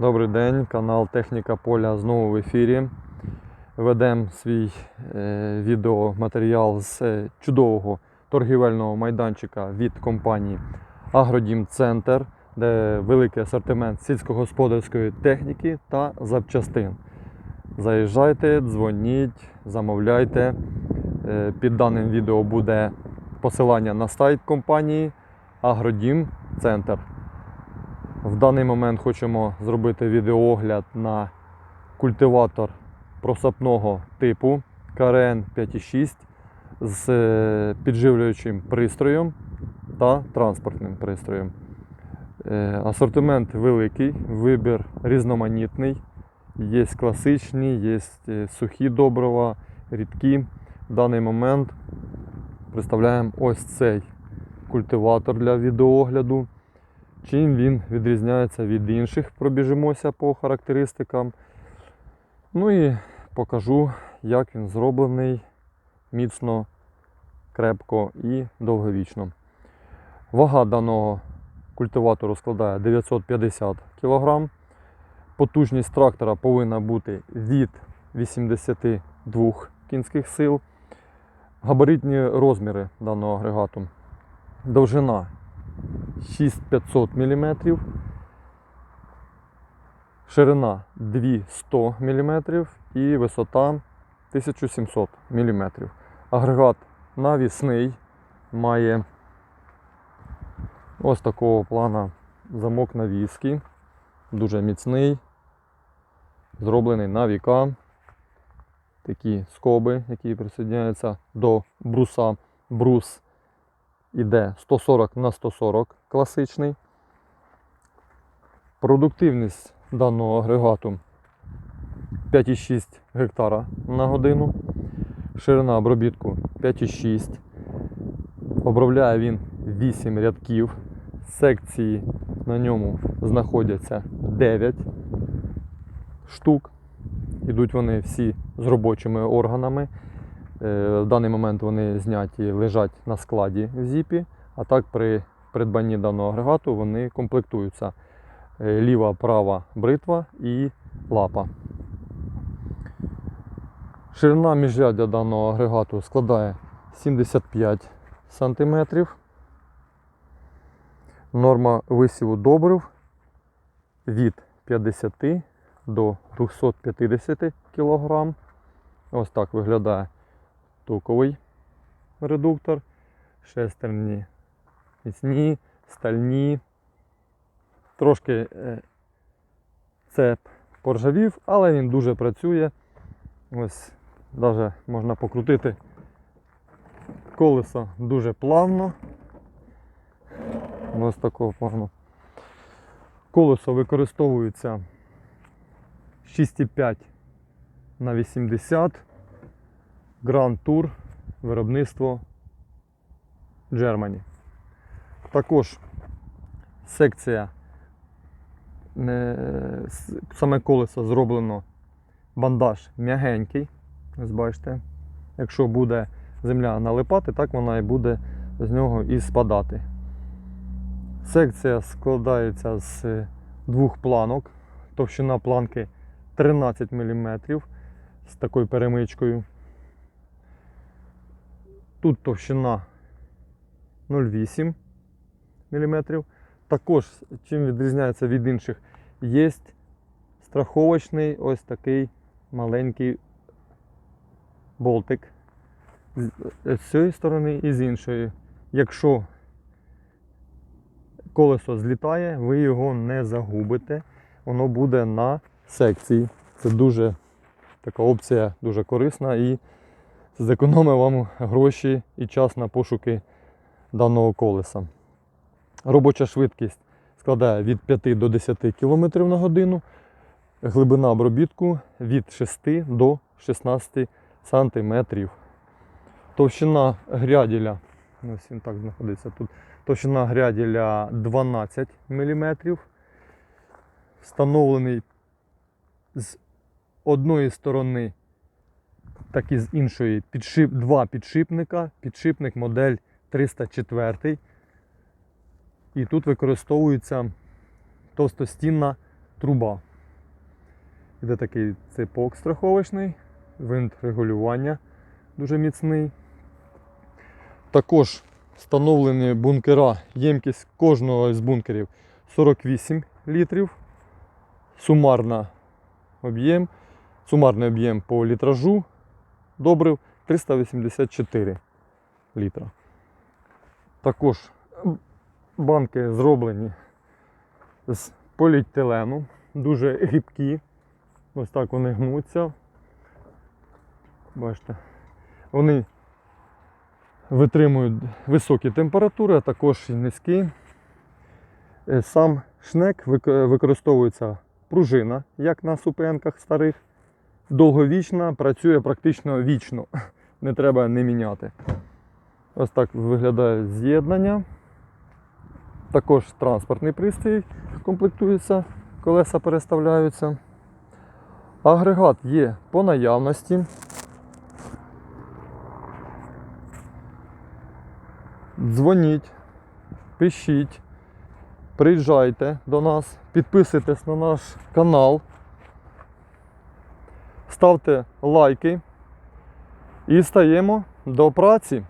Добрий день, канал Техніка Поля знову в ефірі. Ведемо свій е, відеоматеріал з е, чудового торгівельного майданчика від компанії Агродім Центр, де великий асортимент сільськогосподарської техніки та запчастин. Заїжджайте, дзвоніть, замовляйте. Е, Під даним відео буде посилання на сайт компанії Агродім Центр. В даний момент хочемо зробити відеоогляд на культиватор просапного типу КРН 5.6 з е, підживлюючим пристроєм та транспортним пристроєм. Е, Асортимент великий, вибір різноманітний. Є класичні, є е, сухі добрива, рідкі. В даний момент представляємо ось цей культиватор для відеоогляду. Чим він відрізняється від інших, пробіжимося по характеристикам. Ну і покажу, як він зроблений міцно, крепко і довговічно. Вага даного культиватору складає 950 кг. Потужність трактора повинна бути від 82 кінських сил. Габаритні розміри даного агрегату. Довжина 6500 мм, ширина 200 мм і висота 1700 мм. Агрегат навісний має ось такого плана замок навіски, дуже міцний, зроблений на віка. Такі скоби, які присоединяються до бруса. Брус іде 140 на 140 класичний. Продуктивність даного агрегату 5,6 гектара на годину. Ширина обробітку 5,6. Обробляє він 8 рядків. Секції на ньому знаходяться 9 штук. Ідуть вони всі з робочими органами. Е, В даний момент вони зняті, лежать на складі в зіпі, а так при придбанні даного агрегату вони комплектуються. Е, Ліва, права бритва і лапа. Ширина міжряддя даного агрегату складає 75 см. Норма висіву добрив від 50 до 250 кг. Ось так виглядає токовий редуктор, шестерні міцні, стальні. Трошки е, цеп поржавів, але він дуже працює. Ось навіть можна покрутити колесо дуже плавно. Ось такого плану. Колесо використовується 6,5 на 80 Grand Tour виробництво Germany. Також секція саме колесо зроблено бандаж м'ягенький. Ось бачите. Якщо буде земля налипати, так вона і буде з нього і спадати. Секція складається з двох планок. Товщина планки 13 мм з такою перемичкою. Тут товщина 0,8 мм. Також, чим відрізняється від інших, є страховочний ось такий маленький болтик з з цієї сторони і з іншої. Якщо колесо злітає, ви його не загубите, воно буде на секції. Це дуже така опція, дуже корисна і зекономить вам гроші і час на пошуки даного колеса. Робоча швидкість складає від 5 до 10 км на годину. Глибина обробітку від 6 до 16 см. Товщина гряділя, ось він так знаходиться тут. Товщина гряділя 12 мм. Встановлений з одної сторони, так і з іншої підшип, два підшипника. Підшипник модель 304. І тут використовується товстостінна труба. Іде такий ципок страховочний, винт регулювання дуже міцний. Також встановлені бункера. Ємкість кожного з бункерів 48 літрів. Сумарна об'єм, сумарний об'єм по літражу добрив 384 літра. Також банки зроблені з поліетилену, дуже гибкі. Ось так вони гнуться. Бачите, вони витримують високі температури, а також і низькі. Е, Сам шнек використовується пружина, як на супенках старих. Довговічна, працює практично вічно. Не треба не міняти. Ось так виглядає з'єднання. Також транспортний пристрій комплектується, колеса переставляються. Агрегат є по наявності. Дзвоніть, пишіть, приїжджайте до нас, підписуйтесь на наш канал, ставте лайки і стаємо до праці.